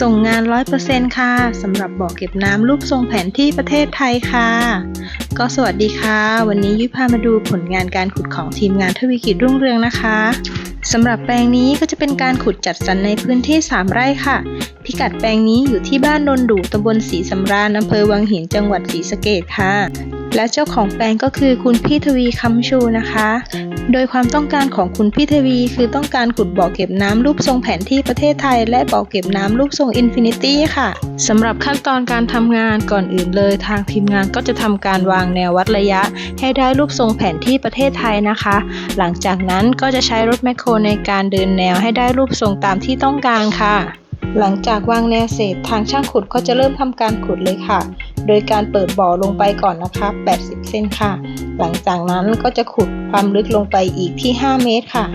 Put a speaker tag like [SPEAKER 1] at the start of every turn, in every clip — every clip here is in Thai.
[SPEAKER 1] ส่งงาน 100%ค่ะสำหรับบ่อเก็บน้ำรูปทรงแผนที่ประเทศไทยค่ะ ก็สวัสดีค่ะ วันนี้ยุ้ยพามาดูผลงานการขุดของทีมงานทวีกิจรุ่งเรืองนะคะสำหรับแปลงนี้ก็จะเป็นการขุดจัดสรรในพื้นที่ 3 ไร่ค่ะ พิกัดแปลงนี้อยู่ที่บ้านนนดูตำบลศรีสำราญอำเภอวังหินจังหวัดศรีสะเกษค่ะ และเจ้าของแปลงก็คือคุณพี่ทวีคำชูนะคะ โดยความต้องการของคุณพี่ทวีคือต้องการขุดบ่อเก็บน้ำรูปทรงแผนที่ประเทศไทย และบ่อเก็บน้ำรูปทรงอินฟินิตี้ค่ะสำหรับขั้นตอนการทำงานก่อนอื่นเลย ทางทีมงานก็จะทำการวางแนววัดระยะ ให้ได้รูปทรงแผนที่ประเทศไทยนะคะ หลังจากนั้นก็จะใช้รถแมคโครในการเดินแนวให้ได้รูปทรงตามที่ต้องการค่ะ หลังจากวางแนวเสร็จทางช่างขุดก็จะเริ่มทำการขุดเลยค่ะ โดยการเปิดบ่อลงไปก่อนนะคะ 80 เซนค่ะ หลังจากนั้นก็จะขุดความลึกลงไปอีกที่ 5 เมตรค่ะ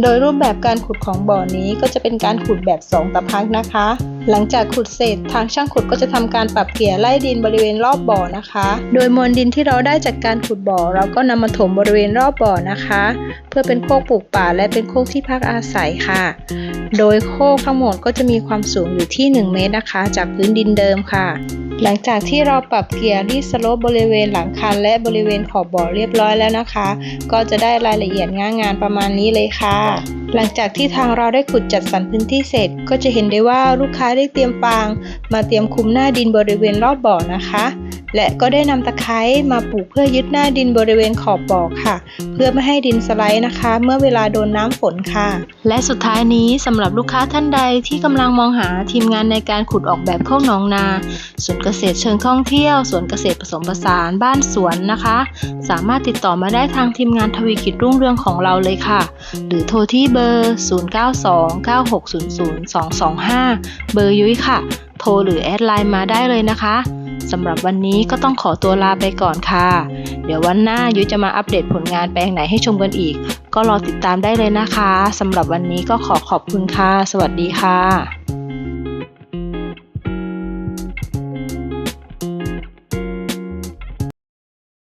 [SPEAKER 1] โดยรูปแบบการขุดของบ่อนี้ก็จะเป็นการขุดแบบ 2 ตะพักนะคะ หลังจากขุดเสร็จทางช่างขุดก็จะทำการปรับเกลี่ยไล่ดินบริเวณรอบบ่อนะคะ โดยมวลดินที่เราได้จากการขุดบ่อ เราก็นำมาถมบริเวณรอบบ่อนะคะ เพื่อเป็นโคกปลูกป่าและเป็นโคกที่พักอาศัยค่ะ โดยโคกทั้งหมดก็จะมีความสูงอยู่ที่ 1 เมตรนะคะ จากพื้นดินเดิมค่ะ หลังจากที่เราปรับเกียร์รีสโลปบริเวณหลังคัน และบริเวณขอบบ่อเรียบร้อยแล้วนะคะ ก็จะได้รายละเอียดง่างงานประมาณนี้เลยค่ะ หลังจากที่ทางเราได้ขุดจัดสรรพื้นที่เสร็จ ก็จะเห็นได้ว่าลูกค้าได้เตรียมฟาง มาเตรียมคุมหน้าดินบริเวณรอบบ่อนะคะ และก็ได้นำตะไคร้มาปลูกเพื่อยึดหน้าดินบริเวณขอบบ่อค่ะ เพื่อไม่ให้ดินสไลด์นะคะ เมื่อเวลาโดนน้ำฝนค่ะ และสุดท้ายนี้สำหรับลูกค้าท่านใดที่กำลังมองหาทีมงานในการขุดออกแบบโคกหนองนาสวนเกษตรเชิงท่องเที่ยวสวนเกษตรผสมผสานบ้านสวนนะคะ สามารถติดต่อมาได้ทางทีมงานทวีกิจรุ่งเรืองของเราเลยค่ะ หรือโทรที่เบอร์ 0929600225 เบอร์ยุ้ยค่ะ โทรหรือแอดไลน์มาได้เลยนะคะ สำหรับวันนี้ก็ต้องขอตัวลาไปก่อนค่ะ เดี๋ยววันหน้ายุ้ยจะมาอัปเดตผลงานแปลงไหนให้ชมกันอีก ก็รอติดตามได้เลยนะคะสำหรับวันนี้ก็ขอขอบคุณค่ะ สวัสดีค่ะ